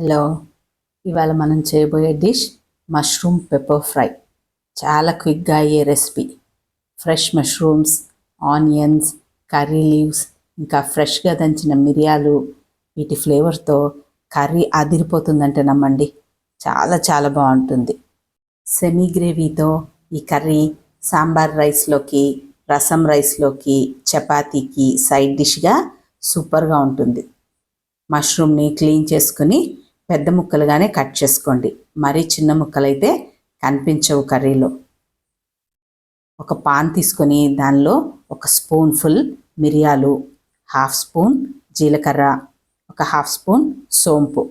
Hello ఇవాళ మనం చేయబోయే డిష్ మష్రూమ్ పెప్పర్ ఫ్రై. చాలా క్విక్గా అయ్యే recipe. Fresh mushrooms onions curry leaves ఇంకా ఫ్రెష్గా దంచిన మిరియాలు వీటి ఫ్లేవర్తో కర్రీ అదిరిపోతుందంటే నమ్మండి. చాలా చాలా బాగుంటుంది. సెమీ గ్రేవీతో ఈ కర్రీ సాంబార్ రైస్లోకి రసం రైస్లోకి చపాతీకి సైడ్ డిష్గా సూపర్గా ఉంటుంది. మష్రూమ్ని క్లీన్ చేసుకుని పెద్ద ముక్కలుగానే కట్ చేసుకోండి. మరీ చిన్న ముక్కలైతే కనిపించవు కర్రీలో. ఒక పాన్ తీసుకొని దానిలో ఒక స్పూన్ ఫుల్ మిరియాలు హాఫ్ స్పూన్ జీలకర్ర ఒక హాఫ్ స్పూన్ సోంపు.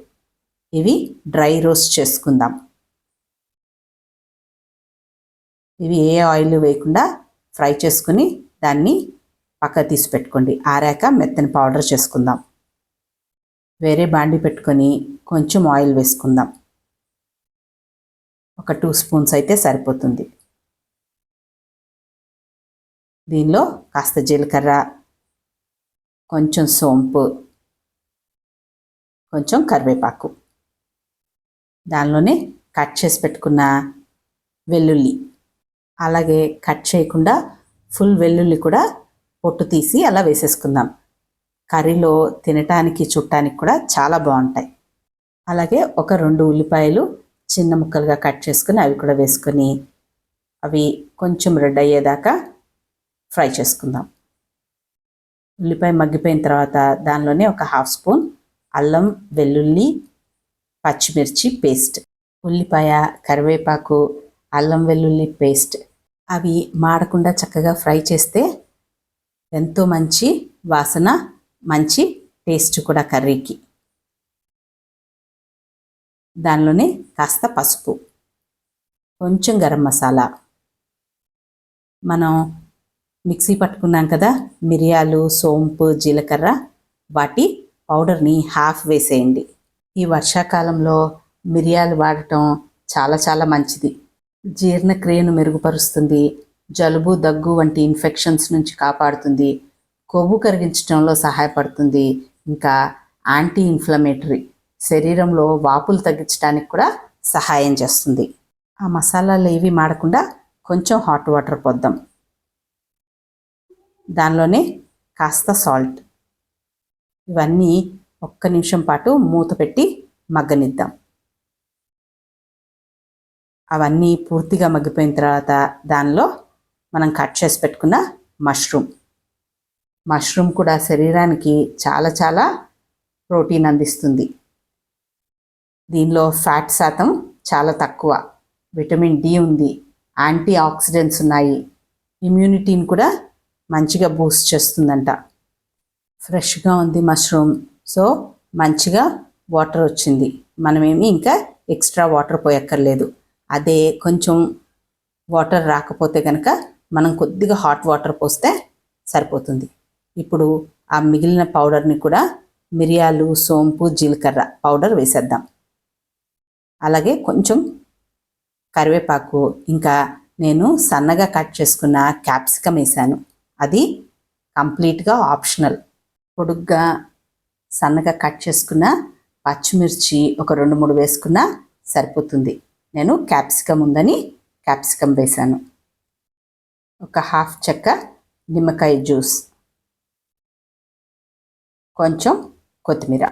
ఇవి డ్రై రోస్ట్ చేసుకుందాం. ఇవి ఏ ఆయిల్ వేయకుండా ఫ్రై చేసుకుని దాన్ని పక్క తీసి పెట్టుకోండి. ఆరాక మెత్తని పౌడర్ చేసుకుందాం. వేరే బాండి పెట్టుకొని కొంచెం ఆయిల్ వేసుకుందాం. ఒక టూ స్పూన్స్ అయితే సరిపోతుంది. దీనిలో కాస్త జీలకర్ర కొంచెం సోంపు కొంచెం కరివేపాకు. దానిలోనే కట్ చేసి పెట్టుకున్న వెల్లుల్లి. అలాగే కట్ చేయకుండా ఫుల్ వెల్లుల్లి కూడా పొట్టు తీసి అలా వేసేసుకుందాం. కర్రీలో తినటానికి చుట్టానికి కూడా చాలా బాగుంటాయి. అలాగే ఒక రెండు ఉల్లిపాయలు చిన్న ముక్కలుగా కట్ చేసుకుని అవి కూడా వేసుకొని అవి కొంచెం రెడ్ అయ్యేదాకా ఫ్రై చేసుకుందాం. ఉల్లిపాయ మగ్గిపోయిన తర్వాత దానిలోనే ఒక హాఫ్ స్పూన్ అల్లం వెల్లుల్లి పచ్చిమిర్చి పేస్ట్. ఉల్లిపాయ కరివేపాకు అల్లం వెల్లుల్లి పేస్ట్ అవి మాడకుండా చక్కగా ఫ్రై చేస్తే ఎంతో మంచి వాసన మంచి టేస్ట్ కూడా కర్రీకి. దానిలోనే కాస్త పసుపు. కొంచెం గరం మసాలా. మనం మిక్సీ పట్టుకున్నాం కదా మిరియాలు సోంపు జీలకర్ర వాటి పౌడర్ని హాఫ్ వేసేయండి. ఈ వర్షాకాలంలో మిరియాలు వాడటం చాలా చాలా మంచిది. జీర్ణక్రియను మెరుగుపరుస్తుంది. జలుబు దగ్గు వంటి ఇన్ఫెక్షన్స్ నుంచి కాపాడుతుంది. కొవ్వు కరిగించడంలో సహాయపడుతుంది. ఇంకా యాంటీ ఇన్ఫ్లమేటరీ శరీరంలో వాపులు తగ్గించడానికి కూడా సహాయం చేస్తుంది. ఆ మసాలాలు ఏవి మాడకుండా కొంచెం హాట్ వాటర్ పోద్దాం. దానిలోనే కాస్త సాల్ట్ ఇవన్నీ ఒక్క నిమిషం పాటు మూత పెట్టి మగ్గనిద్దాం. అవన్నీ పూర్తిగా మగ్గిపోయిన తర్వాత దానిలో మనం కట్ చేసి పెట్టుకున్న మష్రూమ్ మష్రూమ్ కూడా శరీరానికి చాలా చాలా ప్రోటీన్ అందిస్తుంది. దీనిలో ఫ్యాట్ శాతం చాలా తక్కువ. విటమిన్ డి ఉంది. యాంటీ ఆక్సిడెంట్స్ ఉన్నాయి. ఇమ్యూనిటీని కూడా మంచిగా బూస్ట్ చేస్తుందంట. ఫ్రెష్గా ఉంది మష్రూమ్. సో మంచిగా వాటర్ వచ్చింది. మనమేమి ఇంకా ఎక్స్ట్రా వాటర్ పోయక్కర్లేదు. అదే కొంచెం వాటర్ రాకపోతే కనుక మనం కొద్దిగా హాట్ వాటర్ పోస్తే సరిపోతుంది. ఇప్పుడు ఆ మిగిలిన పౌడర్ని కూడా మిరియాలు సోంపు జీలకర్ర పౌడర్ వేసేద్దాం. అలాగే కొంచెం కరివేపాకు ఇంకా నేను సన్నగా కట్ చేసుకున్న క్యాప్సికమ్ వేసాను. అది కంప్లీట్గా ఆప్షనల్. పొడుగ్గా సన్నగా కట్ చేసుకున్న పచ్చిమిర్చి ఒక రెండు మూడు వేసుకున్నా సరిపోతుంది. నేను క్యాప్సికం ఉందని క్యాప్సికమ్ వేశాను ఒక హాఫ్ చెక్క నిమ్మకాయ జ్యూస్. కొంచెం కొత్తిమీర.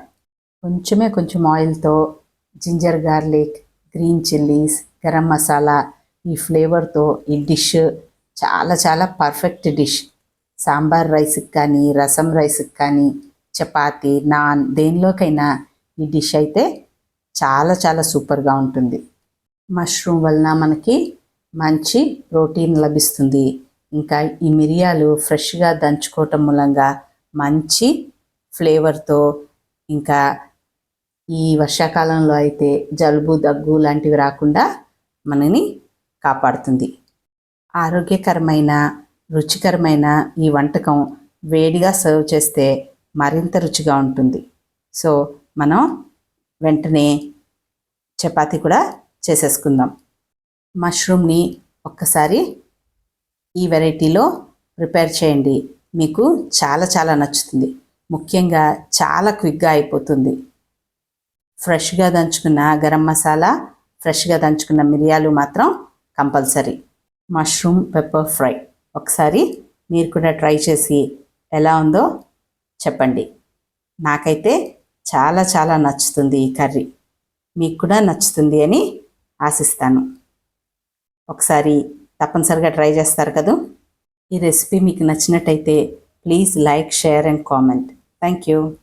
కొంచెమే కొంచెం ఆయిల్తో ginger garlic green chillies garam masala ఈ ఫ్లేవర్తో ఈ డిష్ చాలా చాలా పర్ఫెక్ట్ డిష్. సాంబార్ రైస్కి కానీ రసం రైస్కి కానీ చపాతి నాన్ దేనిలోకైనా ఈ డిష్ అయితే చాలా చాలా సూపర్గా ఉంటుంది. మష్రూమ్ వలన మనకి మంచి ప్రోటీన్ లభిస్తుంది. ఇంకా ఈ మిరియాలు ఫ్రెష్గా దంచుకోవటం మూలంగా మంచి ఫ్లేవర్తో ఇంకా ఈ వర్షాకాలంలో అయితే జలుబు దగ్గు లాంటివి రాకుండా మనని కాపాడుతుంది. ఆరోగ్యకరమైన రుచికరమైన ఈ వంటకం వేడిగా సర్వ్ చేస్తే మరింత రుచిగా ఉంటుంది. సో మనం వెంటనే చపాతీ కూడా చేసేసుకుందాం. మష్రూమ్ని ఒక్కసారి ఈ వెరైటీలో ప్రిపేర్ చేయండి. మీకు చాలా చాలా నచ్చుతుంది. ముఖ్యంగా చాలా క్విక్గా అయిపోతుంది. ఫ్రెష్గా దంచుకున్న గరం మసాలా ఫ్రెష్గా దంచుకున్న మిరియాలు మాత్రం కంపల్సరీ. Mushroom pepper fry. ఒకసారి మీరు కూడా ట్రై చేసి ఎలా ఉందో చెప్పండి. నాకైతే చాలా చాలా నచ్చుతుంది ఈ కర్రీ. మీకు కూడా నచ్చుతుంది అని ఆశిస్తాను. ఒకసారి తప్పనిసరిగా ట్రై చేస్తారు కదా? ఈ రెసిపీ మీకు నచ్చినట్టయితే please like share and comment. Thank you.